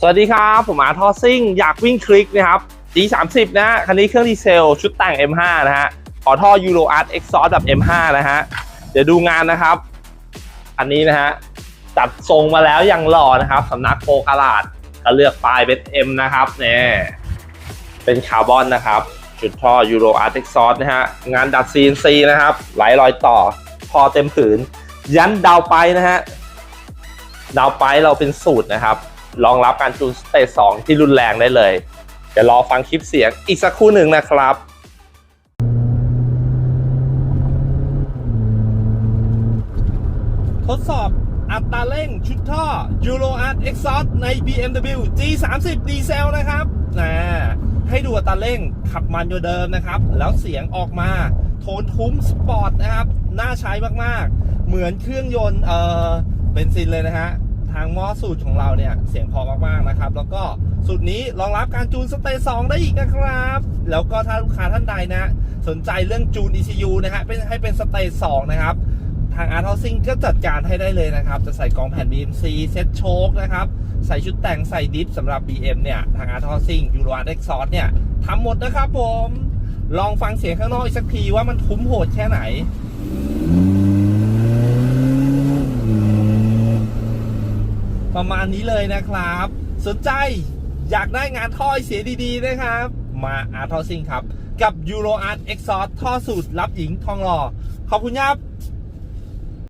สวัสดีครับ ผมอาร์ทอซิ่ง อยากวิ่งคลิกนะครับ G30 นะฮะคันนี้เครื่องดีเซล ชุดแต่ง M5 นะฮะขอท่อ Euro Art Exhaust แบบ M5 นะฮะ เดี๋ยวดูงานนะครับ อันนี้นะฮะ จัดทรงมาแล้วอย่างหล่อนะครับสำนักโปกาลาดก็เลือกปลายเป็น M นะครับเนี่ยเป็นคาร์บอนนะครับ จุดท่อ Euro Art Exhaust นะฮะ งานดัด CNC นะครับ ไหลรอยต่อพอเต็มผืน ยันดาวไปนะฮะ ดาวไปเราเป็นสูตรนะครับ รองรับการจูนสเตจ2ที่รุนแรงได้เลย เดี๋ยวรอฟังคลิปเสียงอีกสักครู่หนึ่งนะครับทดสอบอัตราเร่งชุดท่อ Euro Art Exhaust ใน BMW G30 ดีเซลนะครับนะให้ดูอัตราเร่งขับมันอยู่เดิมนะครับ แล้วเสียงออกมาโทนทุ้มสปอร์ตนะครับ น่าใช้มาก ๆ เหมือนเครื่องยนต์เออเบนซินเลยนะฮะ ทางมอสูตรของเราเนี่ย เสียงพอมากๆนะครับ แล้วก็สูตรนี้รองรับการจูนสเตจ2ได้อีกนะครับ แล้วก็ถ้าลูกค้าท่านใดนะ สนใจเรื่องจูน ECU นะฮะเป็นให้เป็นสเตจ2นะครับ ทาง Art Housing ก็จัดการให้ได้เลยนะครับ จะใส่กองแผ่น BMC เซ็ตโชคนะครับ ใส่ชุดแต่งใส่ดิฟสำหรับ BM เนี่ย ทาง Art Housing Euro Art Exhaust เนี่ยทำหมดนะครับผม ลองฟังเสียงข้างนอกอีกสักทีว่ามันทุ้มโหดแค่ไหน ประมาณนี้เลยนะครับ สนใจอยากได้งานท่อเสียดีๆนะครับ มาอาร์ทอซิงครับ กับ Euro Art Exhaust ท่อสูตรรับหญิงทองหล่อขอบคุณครับ